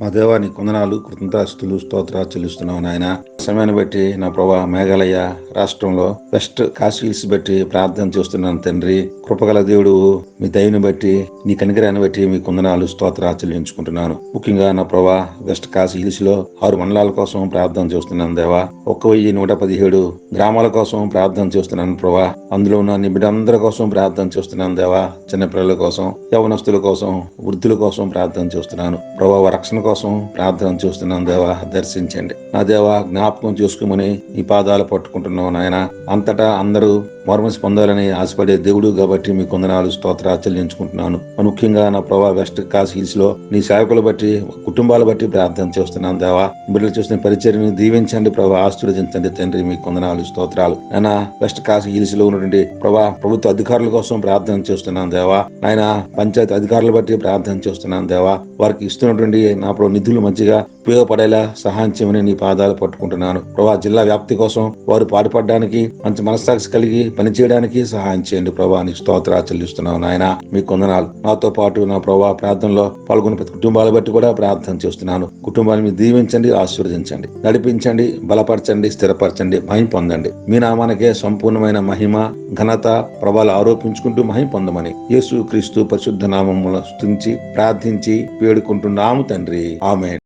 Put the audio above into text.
మా దేవాని కొందనాలు కృతజ్ఞతాస్తులు స్తోత్ర చెల్లిస్తున్నావు నాయన. సమయాన్ని బట్టి నా ప్రభా మేఘాలయ రాష్ట్రంలో వెస్ట్ కాశీల్స్ బట్టి ప్రార్థన చేస్తున్నాను తండ్రి. కృపగల దేవుడు మీ దయని బట్టి నీ కనికరాన్ని బట్టి మీ కొందనాలు స్తోత్ర చెల్లించుకుంటున్నాను. ముఖ్యంగా నా ప్రభా వెస్ట్ కాశీ లో ఆరు మండలాల కోసం ప్రార్థన చేస్తున్నాను దేవా. ఒక్క వెయ్యి నూట పదిహేడు గ్రామాల కోసం ప్రార్థన చేస్తున్నాను ప్రభా. అందులో ఉన్న నిబిడందరి కోసం ప్రార్థన చేస్తున్నాను దేవా. చిన్నపిల్లల కోసం యవనస్తుల కోసం వృద్ధుల కోసం ప్రార్థన చేస్తున్నాను. ప్రభావ రక్షణ కోసం ప్రార్థన చేస్తున్నాను దేవా దర్శించండి. నా దేవా జ్ఞాపకం చేసుకోమని ఈ పాదాలు పట్టుకుంటున్నావు నాయన. అంతటా అందరూ మర్మసి పొందాలని ఆశపడే దేవుడు కాబట్టి మీ కొందనాలు స్తోత్రాలు చెల్లించుకుంటున్నాను. ముఖ్యంగా నా ప్రభా వెస్ట్ కాస్ హిల్స్లో నీ సేవకులు బట్టి కుటుంబాల బట్టి ప్రార్థన చేస్తున్నాను దేవా. బిడ్డలు చేసిన పరిచర్ని దీవించండి ప్రభా ఆశీర్వదించండి తండ్రి మీ కొందనాలు స్తోత్రాలు. నాయన వెస్ట్ కాస్ హిల్స్లో ఉన్నటువంటి ప్రభా ప్రభుత్వ అధికారుల కోసం ప్రార్థన చేస్తున్నాను దేవా. నాయన పంచాయతీ అధికారులు బట్టి ప్రార్థన చేస్తున్నాను దేవా. వారికి ఇస్తున్నటువంటి నా అప్పుడు నిధులు మంచిగా ఉపయోగపడేలా సహాయం చేయమని నీ పాదాలు పట్టుకుంటున్నాను. ప్రభా జిల్లా వ్యాప్తి కోసం వారు పాటుపడడానికి మంచి మనస్సాక్షి కలిగి పనిచేయడానికి సహాయం చేయండి ప్రభా నీ స్తోత్ర చెల్లిస్తున్నావు నాయన. మీ కొందనాలు నాతో పాటు నా ప్రభా ప్రార్థనలో పాల్గొన్న ప్రతి కుటుంబాల బట్టి కూడా ప్రార్థన చేస్తున్నాను. కుటుంబాన్ని మీరు దీవించండి ఆశీర్వదించండి నడిపించండి బలపరచండి స్థిరపరచండి మహిం పొందండి. మీ నామానికే సంపూర్ణమైన మహిమ ఘనత ప్రభాలు ఆరోపించుకుంటూ మహిం పొందమని యేసు క్రీస్తు పరిశుద్ధ నామముల స్థుతించి ప్రార్థించి వేడుకుంటున్నాము తండ్రి. ஆமேன்.